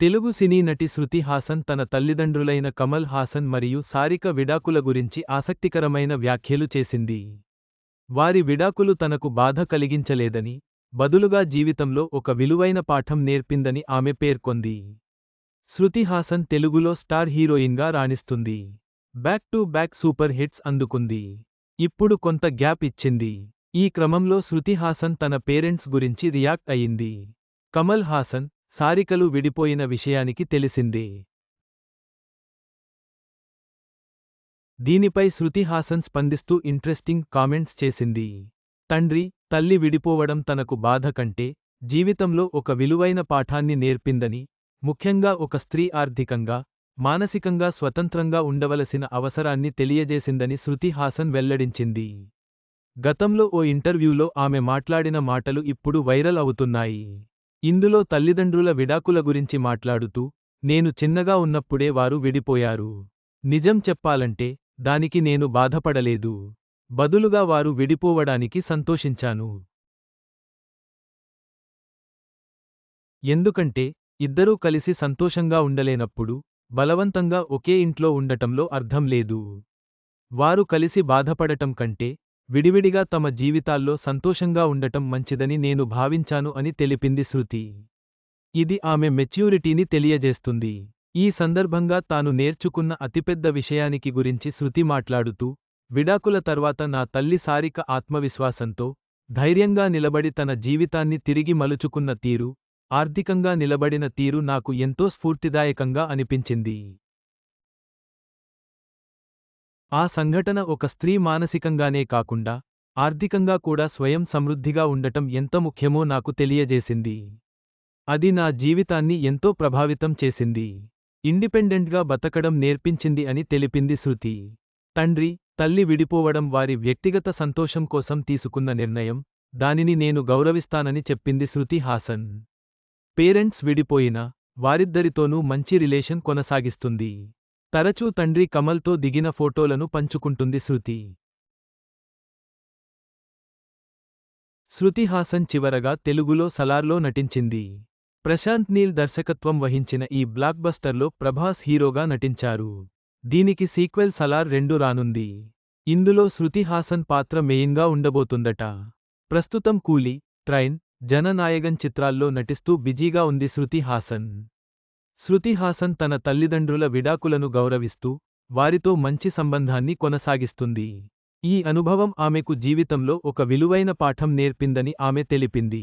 తెలుగు సినీ నటి శృతి హాసన్ తన తల్లిదండ్రులైన కమల్ హాసన్ మరియు సారిక విడాకుల గురించి ఆసక్తికరమైన వ్యాఖ్యలు చేసింది. వారి విడాకులు తనకు బాధ కలిగించలేదని బదులుగా జీవితంలో ఒక విలువైన పాఠం నేర్పిందని ఆమె పేర్కొంది. శృతి హాసన్ తెలుగులో స్టార్ హీరోయిన్గా రాణిస్తుంది. Back to back super hits అందుకుంది. ఇప్పుడు కొంత గ్యాప్ ఇచ్చింది. ఈ క్రమంలో శృతి హాసన్ తన పేరెంట్స్ గురించి రియాక్ట్ అయింది కమల్ హాసన్ సారికలు విడిపోయిన విషయానికి తెలిసింది. దీనిపై శృతిహాసన్ స్పందిస్తూ ఇంట్రెస్టింగ్ కామెంట్స్ చేసింది. తండ్రి తల్లి విడిపోవడం తనకు బాధ కంటే జీవితంలో ఒక విలువైన పాఠాన్ని నేర్పిందని ముఖ్యంగా ఒక స్త్రీ ఆర్థికంగా మానసికంగా స్వతంత్రంగా ఉండవలసిన అవసరాన్ని తెలియజేసిందని శృతి హాసన్ వెల్లడించింది. గతంలో ఓ ఇంటర్వ్యూలో ఆమె మాట్లాడిన మాటలు ఇప్పుడు వైరల్ అవుతున్నాయి. ఇందులో తల్లిదండ్రుల విడాకుల గురించి మాట్లాడుతూ నేను చిన్నగా ఉన్నప్పుడే వారు విడిపోయారు. నిజం చెప్పాలంటే దానికి నేను బాధపడలేదు. బదులుగా వారు విడిపోవడానికి సంతోషించాను. ఎందుకంటే ఇద్దరూ కలిసి సంతోషంగా ఉండలేనప్పుడు బలవంతంగా ఒకే ఇంట్లో ఉండటంలో అర్థం లేదు. వారు కలిసి బాధపడటం కంటే విడివిడిగా తమ జీవితాల్లో సంతోషంగా ఉండటం మంచిదని నేను భావించాను అని తెలిపింది శృతి. ఇది ఆమె మెచ్యూరిటీని తెలియజేస్తుంది. ఈ సందర్భంగా తాను నేర్చుకున్న అతిపెద్ద విషయానికి గురించి శృతి మాట్లాడుతూ విడాకుల తర్వాత నా తల్లి సారిక ఆత్మవిశ్వాసంతో ధైర్యంగా నిలబడి తన జీవితాన్ని తిరిగి మలుచుకున్న తీరు ఆర్థికంగా నిలబడిన తీరు నాకు ఎంతో స్ఫూర్తిదాయకంగా అనిపించింది. ఆ సంఘటన ఒక స్త్రీ మానసికంగానే కాకుండా ఆర్థికంగా కూడా స్వయం సమృద్ధిగా ఉండటం ఎంత ముఖ్యమో నాకు తెలియజేసింది. అది నా జీవితాన్ని ఎంతో ప్రభావితం చేసింది. ఇండిపెండెంట్గా బతకడం నేర్పించింది అని తెలిపింది శృతి. తండ్రి తల్లి విడిపోవడం వారి వ్యక్తిగత సంతోషం కోసం తీసుకున్న నిర్ణయం దానిని నేను గౌరవిస్తానని చెప్పింది శృతి హాసన్. పేరెంట్స్ విడిపోయినా వారిద్దరితోనూ మంచి రిలేషన్ కొనసాగిస్తుంది. తరచూ తండ్రి కమల్తో దిగిన ఫోటోలను పంచుకుంటుంది శృతి. శృతి హాసన్ చివరగా తెలుగులో సలార్లో నటించింది. ప్రశాంత్ నీల్ దర్శకత్వం వహించిన ఈ బ్లాక్బస్టర్లో ప్రభాస్ హీరోగా నటించారు. దీనికి సీక్వెల్ సలార్ రెండు రానుంది. ఇందులో శృతి హాసన్ పాత్ర మెయిన్గా ఉండబోతుందట. ప్రస్తుతం కూలీ ట్రైన్ జననాయగన్ చిత్రాల్లో నటిస్తూ బిజీగా ఉంది శృతి హాసన్. శృతి హాసన్ తన తల్లిదండ్రుల విడాకులను గౌరవిస్తూ వారితో మంచి సంబంధాన్ని కొనసాగిస్తుంది. ఈ అనుభవం ఆమెకు జీవితంలో ఒక విలువైన పాఠం నేర్పిందని ఆమె తెలిపింది.